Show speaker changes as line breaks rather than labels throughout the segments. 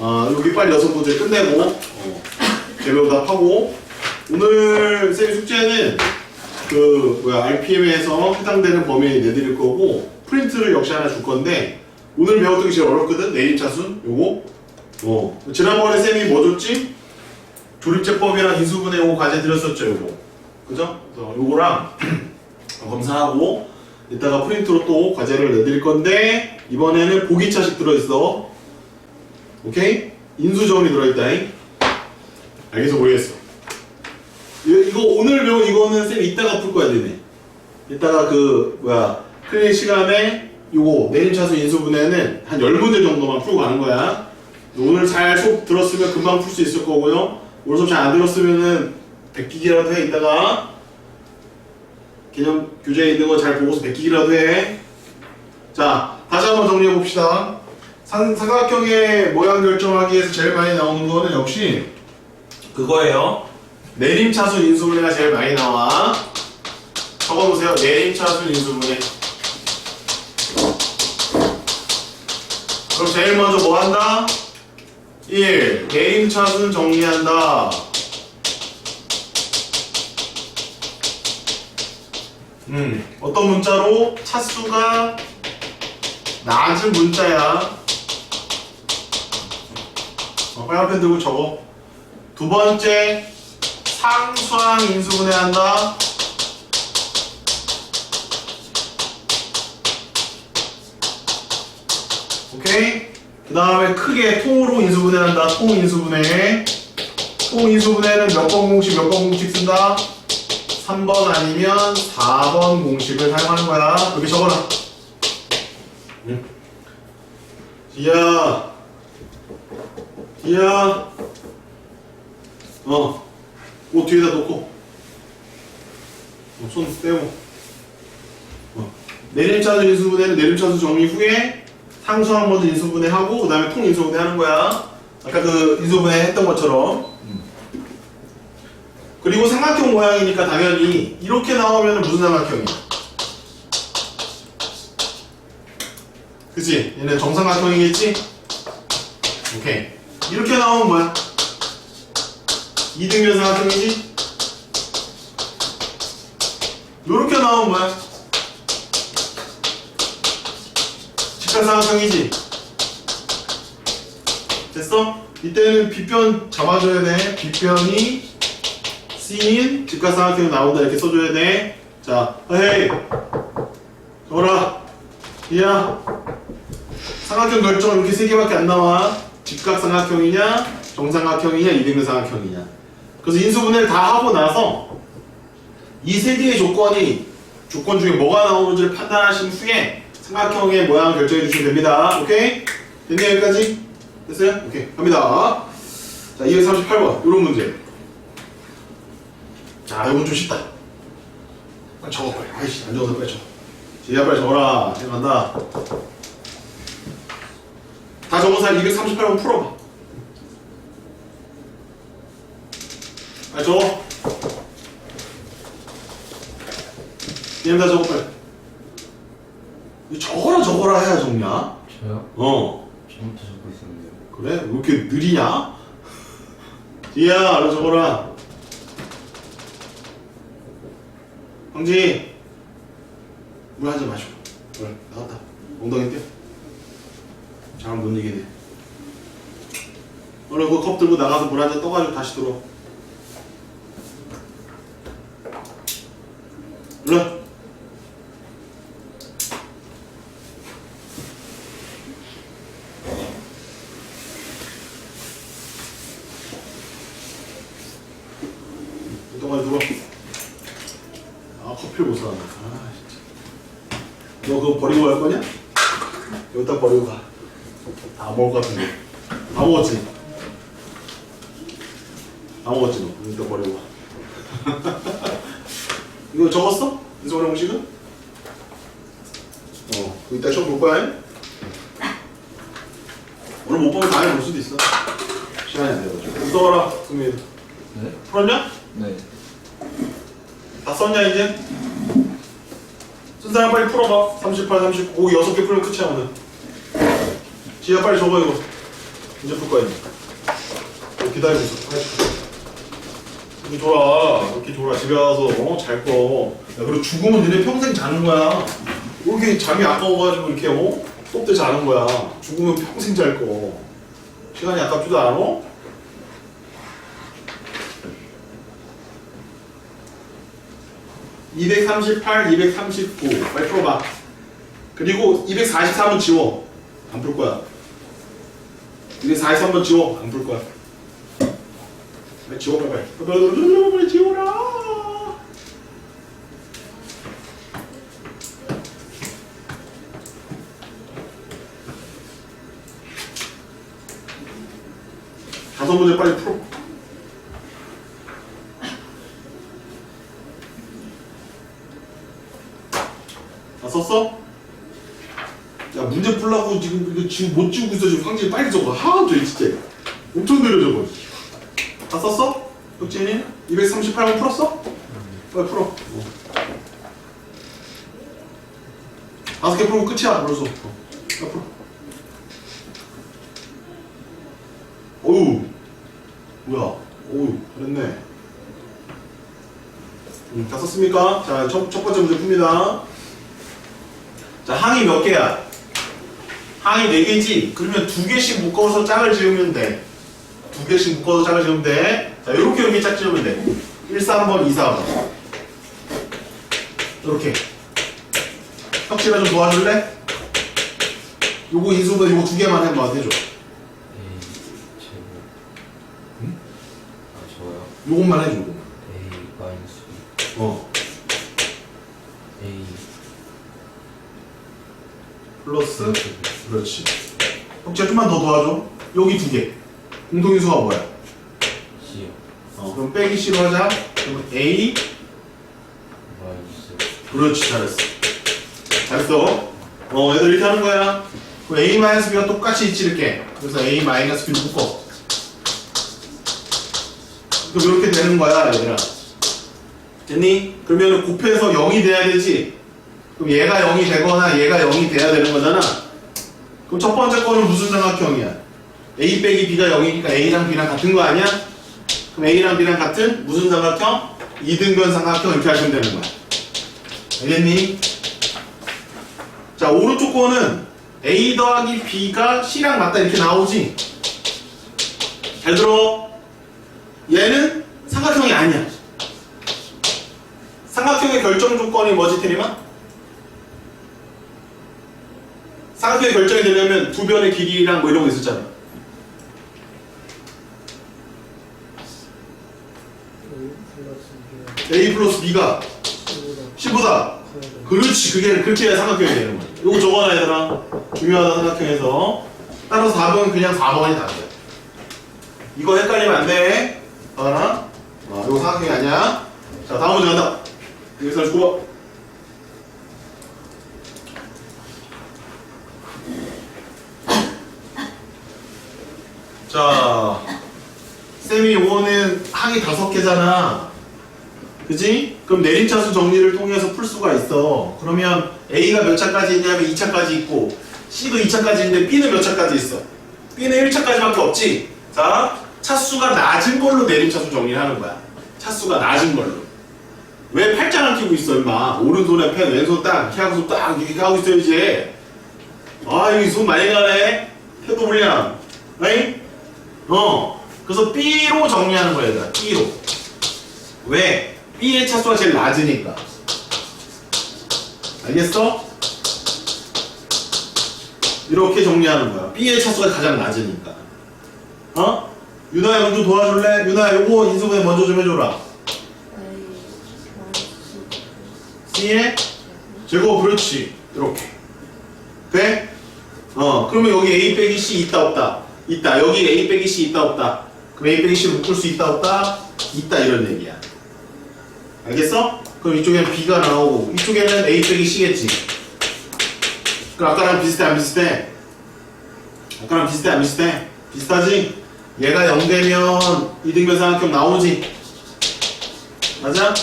아 여기 빨리 문제 끝내고 어, 개별 답하고. 오늘 쌤 숙제는 그 뭐야 RPM에서 해당되는 범위 내드릴 거고 프린트를 역시 하나 줄 건데 오늘 배웠던 게 제일 어렵거든? 내림차순? 요거? 어. 지난번에 쌤이 뭐 줬지? 조립제법이랑 인수분해 요거 과제 드렸었죠 요거. 그죠? 그래서 요거랑 검사하고 이따가 프린트로 또 과제를 내드릴 건데 이번에는 보기차식 들어있어 오케이? 인수정리 들어있다잉. 알겠어 모르겠어. 이거, 이거 오늘 배운 이거는 쌤 이따가 풀 거야 되네. 이따가 그 뭐야 클리닉 시간에 요거 내림 차수 인수분해는 한 10문제 정도만 풀고 가는 거야. 오늘 잘 수업 들었으면 금방 풀 수 있을 거고요. 오늘 수업 잘 안 들었으면은 베끼기라도 해 이따가. 개념 교재에 있는 거 잘 보고서 베끼기라도 해 자 다시 한번 정리해 봅시다 산, 삼각형의 모양 결정하기에서 제일 많이 나오는 거는 역시 그거예요 내림차순 인수분해가 제일 많이 나와 적어보세요 내림차순 인수분해 그럼 제일 먼저 뭐 한다? 1. 내림차순 정리한다 음, 어떤 문자로 차수가 낮은 문자야. 어, 빨간펜 들고 적어. 두 번째, 상수항 인수분해한다. 오케이? 그 다음에 크게 통으로 인수분해한다. 통 인수분해. 통 인수분해는 몇 번 공식, 몇 번 공식 쓴다? 3번 아니면 4번 공식을 사용하는 거야. 여기 적어라. 응. 디야. 디야. 어. 옷 뒤에다 놓고. 어, 손 떼고. 어. 내림차수 인수분해는 내림차수 정의 후에 상수항 먼저 인수분해 하고 그 다음에 통 인수분해 하는 거야. 아까 그 인수분해 했던 것처럼. 그리고 삼각형 모양이니까 당연히 이렇게 나오면 무슨 삼각형이야? 그치? 얘는 정삼각형이겠지? 오케이. 이렇게 나오면 뭐야? 이등변 삼각형이지? 이렇게 나오면 뭐야? 직각 삼각형이지? 됐어? 이때는 빗변 잡아줘야 돼. 빗변이 C인 직각삼각형이 나온다 이렇게 써줘야 돼. 자, 헤이, 저라, 이야. 삼각형 결정 이렇게 세 개밖에 안 나와. 직각삼각형이냐, 정삼각형이냐, 이등변 삼각형이냐. 그래서 인수분해를 다 하고 나서 이 세 개의 조건이 조건 중에 뭐가 나오는지를 판단하신 후에 삼각형의 모양을 결정해 주시면 됩니다. 오케이? 됐네 여기까지? 됐어요? 오케이 갑니다. 자, 238번 이런 문제. 자, 이건 좀 쉽다. 빨리 적어 빨리. 아이씨, 안 적어서 빨리 적어. 지혜야 빨리 적어라. 생각난다. 다 적은 사람 238번 풀어봐. 빨리 적어. 얘는 다 적어 빨리. 적어라 적어라 해야 적냐?
저요?
어.
처음부터 적고 있었는데요.
그래? 왜 이렇게 느리냐? 지혜야, 얼른 적어라. 황지, 물 한 잔 마시고. 그래, 나갔다. 엉덩이 떼. 잘못 못 이기네. 얼른 그컵 들고 나가서 물 한잔 떠가지고 다시 들어. 얼른. 떠가지고 들어. 아, 커피를 못 사왔네. 아, 진짜. 너 그거 버리고 갈 거냐? 여기다 버리고 가. 다 먹을 것 같은데. 다 먹었지? 다 먹었지, 너. 여기다 버리고 가. 이거 적었어? 인수원의 공식은? 어, 그 이따 시험 볼 거야? 오늘 못 보면 다음에 볼 수도 있어. 시간이 안 돼가지고. 써라, 승민.
네?
풀었냐?
네.
다 썼냐 이제? 쓴 사람 빨리 풀어봐 38, 39 거기 6개 풀면 끝이야 오늘 지혜야 빨리 적어 이거 이제 풀 거야 이제. 어, 기다리고 있어. 빨리 줘. 이렇게 졸아. 이렇게 졸아. 집에 가서 어, 잘 거. 야, 그리고 죽으면 너네 평생 자는 거야. 이렇게 잠이 아까워가지고 이렇게 어? 때 자는 거야. 죽으면 평생 잘 거. 시간이 아깝지도 않아? (238) (239) 빨리 풀어봐 그리고 243은 지워 안 풀 거야 243번 지워. 안풀 거야. 빨리 지워 빨리 빨리 빨리 빨리 지워라. 다섯 문제 빨리 풀어. 다 썼어? 야 문제 풀라고 지금 이거 지금 못 지우고 있어 지금 황진이 빨리 적어 하나도 돼 진짜 엄청 느려 적어 다 썼어? 혁진이? 238번 풀었어? 빨리 풀어 어. 다섯 개 풀고 끝이야 벌써 어. 빨리 풀어 어우 뭐야 어우 잘했네 음, 다 썼습니까? 자, 첫, 첫 번째 문제 풉니다 자, 항이 몇 개야? 항이 네 개지? 그러면 두 개씩 묶어서 짝을 지으면 돼. 두 개씩 묶어서 짝을 지으면 돼. 자, 요렇게 이렇게 짝 지으면 돼. 1, 3번, 2, 4번. 요렇게. 혁진아 좀 도와줄래? 요거 인수분 요거 두 개만 해봐, 해줘.
A 제곱
응?
아 저요
요것만 해줘, 요거.
A 마이너스
어.
A
플러스, 그렇지. 혁진아 좀만 더 도와줘. 여기 두 개. 공동인수가 뭐야?
C요
어, 그럼 빼기 C로 하자. 그럼 A,
마이너스
그렇지 잘했어. 잘했어? 어 얘들 이렇게 하는 거야. 그럼 A-B가 똑같이 있지 이렇게. 그래서 A-B를 묶어. 그럼 이렇게 되는 거야 얘들아. 됐니? 그러면 곱해서 0이 돼야 되지 그럼 얘가 0이 되거나 얘가 0이 돼야 되는 거잖아 그럼 첫 번째 거는 무슨 삼각형이야 A 빼기 B가 0이니까 A랑 B랑 같은 거 아니야? 그럼 A랑 B랑 같은 무슨 삼각형? 이등변 삼각형 이렇게 하시면 되는 거야 알겠니? 자 오른쪽 거는 A 더하기 B가 C랑 맞다 이렇게 나오지 잘 들어 얘는 삼각형이 아니야 삼각형의 결정 조건이 뭐지 테리마? 삼각형이 결정이 되려면 두 변의 길이랑 뭐 이런 거 있었잖아 A 플러스 B가 C보다. 그렇지 그게 그렇게 해야 삼각형이 되는 거야 이거 적어놔 얘들아. 중요하다 삼각형에서. 따라서 답은 그냥 4번이 답이야 이거 헷갈리면 안돼. 알아? 어, 이거 삼각형이 아니야. 자 다음 문제 간다. 여기서 주고 자 쌤이 요거는 항이 다섯 개잖아 그지? 그럼 내림차수 정리를 통해서 풀 수가 있어. 그러면 A가 몇 차까지 있냐면 2차까지 있고 C도 2차까지 있는데 B는 몇 차까지 있어? B는 1차까지밖에 없지. 자, 차수가 낮은 걸로 내림차수 정리를 하는 거야. 차수가 낮은 걸로. 왜 팔짱을 끼고 있어, 임마? 오른손에 펜, 왼손 딱, 이렇게 하고서 딱 이렇게 하고 있어야지. 아, 여기 손 많이 가네? 태도 불량. 에이? 어. 그래서 B로 정리하는 거야, 얘들아. B로. 왜? B의 차수가 제일 낮으니까. 알겠어? 이렇게 정리하는 거야. B의 차수가 가장 낮으니까. 어? 유나야 먼저 도와줄래? 유나 요거 인수분해 먼저 좀 해줘라. C의 제곱 그렇지. 이렇게. 돼? 어 그러면 여기 A 빼기 C 있다 없다? 있다. 여기 A 빼기 C 있다 없다? 그럼 A 빼기 C를 묶을 수 있다 없다? 있다 이런 얘기야. 알겠어? 그럼 이쪽에는 B가 나오고 이쪽에는 A 빼기 C겠지. 그럼 아까랑 비슷해 안 비슷해? 아까랑 비슷해 안 비슷해? 비슷하지? 얘가 0 되면 이등변 삼각형 나오지? 맞아?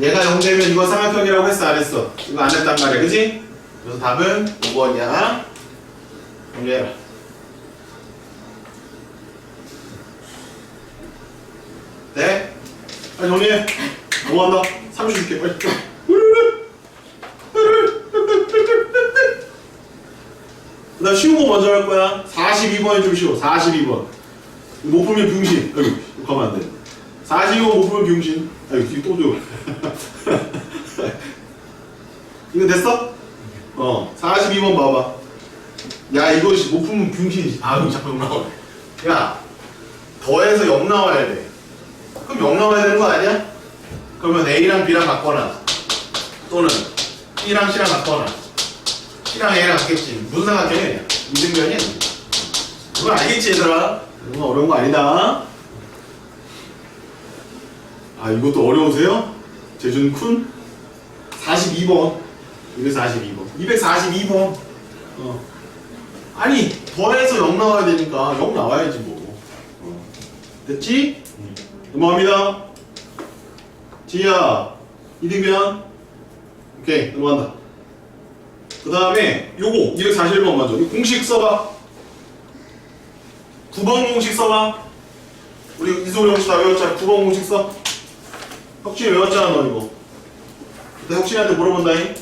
얘가 0 되면 이거 삼각형이라고 했어 안 했어? 이거 안 했단 말이야 그지? 그래서 답은 5번이야 정리해라 네? 빨리 정리해. 넘어간다. 30초 줄게, 빨리. 그 다음 쉬운 거 먼저 할 거야. 42번이 좀 쉬워. 42번. 못 풀면 병신. 아이고, 가면 안 돼. 42번 못 풀면 병신. 아이고, 또 줘. 이거 됐어? 어, 42번 봐봐. 야, 이거 씨, 못 풀면 병신이지. 아, 그럼 자꾸 0 나와. 야, 더해서 0 나와야 돼. 그럼 0 나와야 되는 거 아니야? 그러면 A랑 B랑 같거나, 또는 B랑 C랑 같거나, C랑 A랑 같겠지. 무슨 삼각형이야? 이등변이야. 그건 알겠지, 얘들아? 그건 어려운 거 아니다. 아, 이것도 어려우세요? 재준 쿤? 42번. 242번. 242번. 어. 아니, 더해서 0 나와야 되니까 0 나와야지 뭐. 어. 됐지? 넘어갑니다. 지야, 이등변. 오케이, 넘어간다. 그 다음에 요거 241번 먼저. 이 공식 써봐. 9번 공식 써봐. 우리 이소리 혹시 다 외웠잖아. 9번 공식 써. 혁진이 외웠잖아, 너 이거. 그때 혁진이한테 물어본다잉.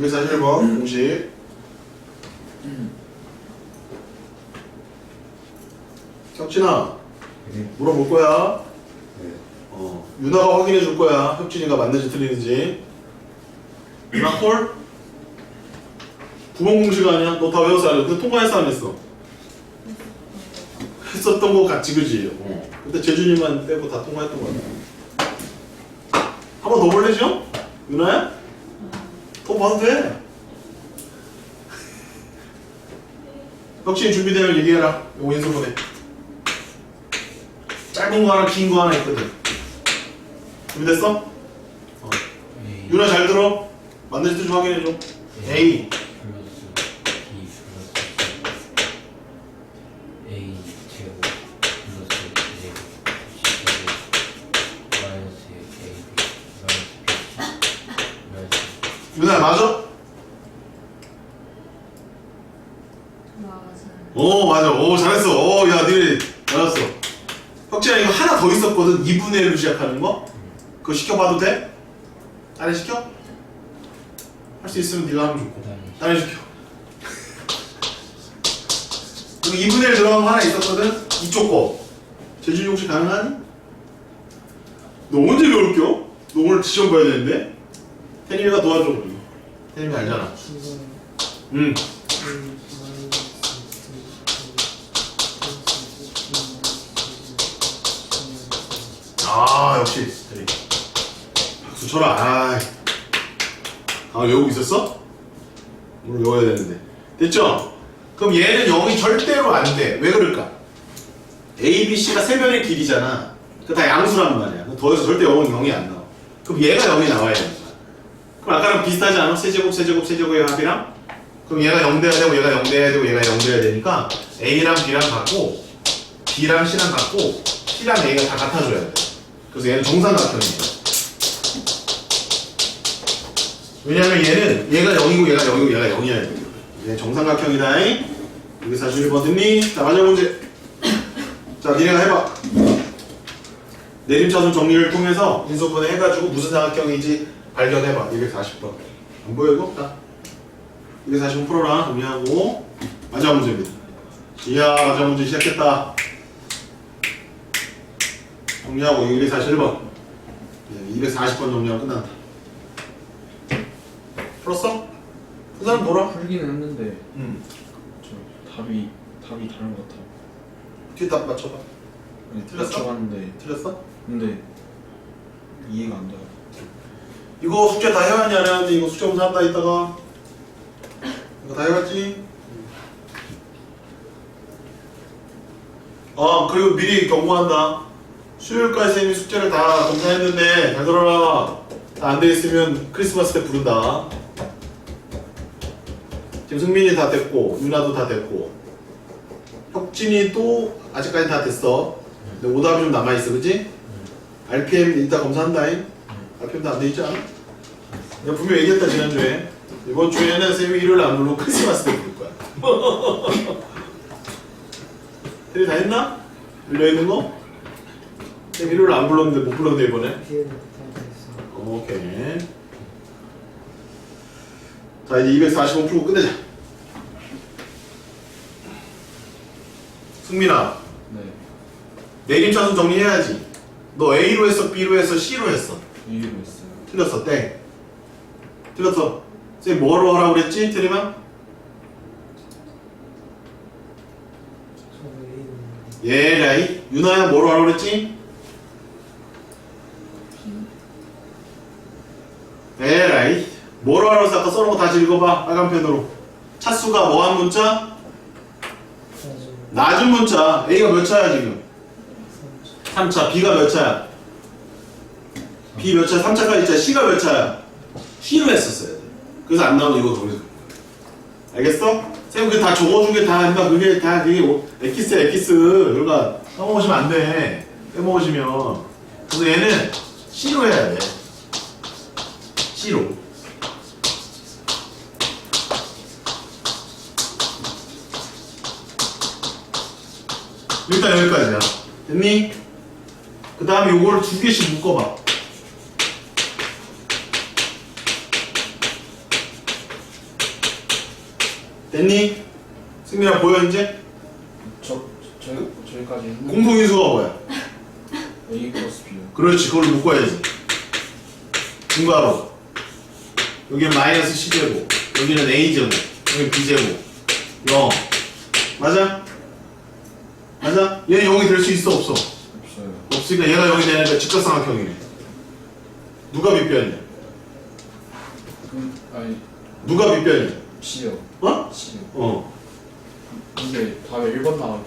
241번 공식. 혁진아,
네.
물어볼 거야.
네.
어, 유나가 확인해 줄 거야. 혁진이가 맞는지 틀리는지. 유나 콜? 9번 공식 아니야? 너 다 외웠어 안 했어? 통과했어 안 했어? 했었던 거 같지 그지? 어. 그때 재준이만 빼고 다 통과했던 거 같아. 한 번 더 볼래죠? 유나야? 더 봐도 돼. 혁진이 준비되면 얘기해라. 요거 인수 보내. 짧은 거 하나, 긴 거 하나 있거든. 준비됐어? 어. 유나 잘 들어. 맞는지 좀 확인해 줘. A.
플러스 B 플러스 C A 제곱 플러스 A 제곱 C 제곱 마이너스 A B 마이너스 B C 마이너스
유나 맞아?
맞아요.
오 맞아. 오 잘했어. 오 야 니네 잘했어. 혁진아 이거 하나 더 있었거든. 2분의 1로 시작하는 거. 그거 시켜봐도 돼? 딸에 시켜? 할 수 있으면 네가 하면 좋고. 딸에 시켜. 그리고 2분의 1 들어간 거 하나 있었거든. 이쪽 거. 재준이 혹시 가능하니? 너 언제 배울 겨? 너 오늘 시험 봐야 되는데? 태림이가 도와줘. 태림이 알잖아. 응. 아 역시 대리. 박수 쳐라. 아, 아 외우고 있었어? 오늘 외워야 되는데. 됐죠? 그럼 얘는 0이 절대로 안 돼. 왜 그럴까? A, B, C가 세 변의 길이잖아. 그다 양수란 말이야. 더해서 절대 0은 0이 안 나와. 그럼 얘가 0이 나와야 되는 거야. 그럼 아까랑 비슷하지 않아? 세제곱, 세제곱, 세제곱의 합이랑? 그럼 얘가 0 돼야 되고 얘가 0 돼야 되고 얘가 0 돼야 되니까 A랑 B랑 같고 B랑 C랑 같고 C랑 A가 다 같아줘야 돼. 그래서 얘는 정삼각형이에요. 왜냐면 얘는 얘가 0이고 얘가 0이고 얘가 0이어야 돼. 얘 정삼각형이다. 이게 41번 듣니? 자 마지막 문제. 자 니네가 해봐. 내림차순 정리를 통해서 인수분해 해가지고 무슨 삼각형인지 발견해봐. 240번. 안 보여 이거? 자. 240번 풀어라. 정리하고 마지막 문제입니다. 이야 마지막 문제 시작했다. 정리하고 241번. 네, 240번 정리하고 끝난다. 풀었어? 그 사람 뭐라?
풀기는 했는데
응.
저 답이 답이 다른 것 같아요.
뒤에 답 맞춰봐.
아니,
틀렸어?
맞춰봤는데
틀렸어?
근데 이해가 안 돼요.
이거 숙제 다 해왔냐 안 해왔는데 이거 숙제 검사 한다 이따가 이거 다 해왔지? 아 그리고 미리 경고한다 수요일까지 쌤이 숙제를 다 검사했는데 잘 들어라 다 안 돼 있으면 크리스마스 때 부른다 지금 승민이 다 됐고 유나도 다 됐고 혁진이도 아직까지 다 됐어 근데 오답이 좀 남아있어 그치? RPM 이따 검사한다잉 RPM도 안 돼 있지 않아? 내가 분명 얘기했다 지난주에 이번 주에는 쌤이 일요일 안 부르고 크리스마스 때 부를 거야 테리 다 했나? 열려있는 거? 일요일 안 불렀는데 못 불렀네 이번에
비에는 못하겠어.
오케이 자 이제 245 풀고 끝내자 승민아
네.
내림 차순 정리해야지 너 A로 했어 B로 했어 C로 했어
A로 했어요.
틀렸어 땡 틀렸어 쌤 뭐로 하라고 그랬지 테리만?
저 A는
예라이 유나야 뭐로 하라고 그랬지? 에라이 뭐로 하라고 했어 아까 써놓은 거 다시 읽어봐 빨간 펜으로 차수가 뭐한 문자? 낮은 문자 A가 몇 차야 지금?
삼주
3차 B가 몇 차야? B 몇 차? 3차까지 있잖아 C가 몇 차야? C로 했었어야 돼 그래서 안 나오는 이거 정리해 알겠어? 쌤 그게 다 적어준 게다 인마 그게 다 그게 오- 엑기스야 엑기스 그러니까 까먹으시면 안돼 빼먹으시면 그래서 얘는 C로 해야 돼 C로 일단 여기까지야 됐니? 그 다음에 요거를 두 개씩 묶어봐 됐니? 승민아 보여 이제?
저 저희 저희까지 했는데
공통인수가 뭐야?
A 플러스 B요.
그렇지 그걸 묶어야지 분가로 여기는 마이너스 10제곱 여기는 A제곱 여기 B제곱 0 맞아? 맞아? 얘는 0이 될 수 있어 없어?
없어요.
없으니까 얘가 0이 되니까 직각삼각형이네 누가 빗변이야?
그 아니
누가 빗변이야?
C요.
어?
C요.
어
근데 답에 1번 나왔던